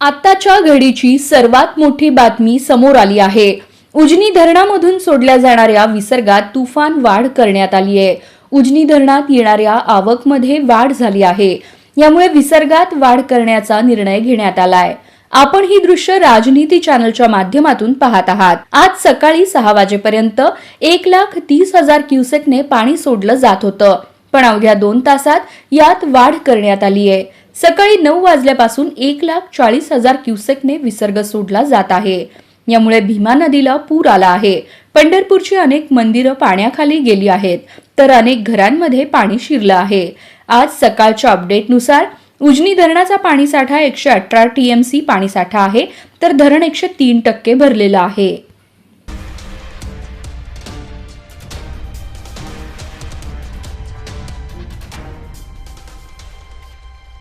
आत्ताच्या घडीची सर्वात मोठी बातमी समोर आली आहे. उजनी धरणामधून सोडल्या जाणाऱ्या विसर्गात तुफान वाढ करण्यात आली आहे. उजनी धरणात येणाऱ्या आवकमध्ये वाढ झाली आहे. यामुळे विसर्गात वाढ करण्याचा निर्णय घेण्यात आलाय. आपण ही दृश्य राजनीती चॅनलच्या माध्यमातून पाहत आहात. आज सकाळी सहा वाजेपर्यंत एक लाख तीस हजार क्युसेकने पाणी सोडलं जात होतं. पण अवघ्या दोन तासात यात वाढ करण्यात आली आहे. सकाळी नऊ वाजल्यापासून एक लाख चाळीस हजार क्युसेकने विसर्ग सोडला जात आहे. यामुळे भीमा नदीला पूर आला आहे. पंढरपूरची अनेक मंदिरं पाण्याखाली गेली आहेत तर अनेक घरांमध्ये पाणी शिरलं आहे. आज सकाळच्या अपडेटनुसार उजनी धरणाचा पाणीसाठा एकशे अठरा टीएमसी पाणीसाठा आहे तर धरण एकशे तीन टक्के भरलेलं आहे.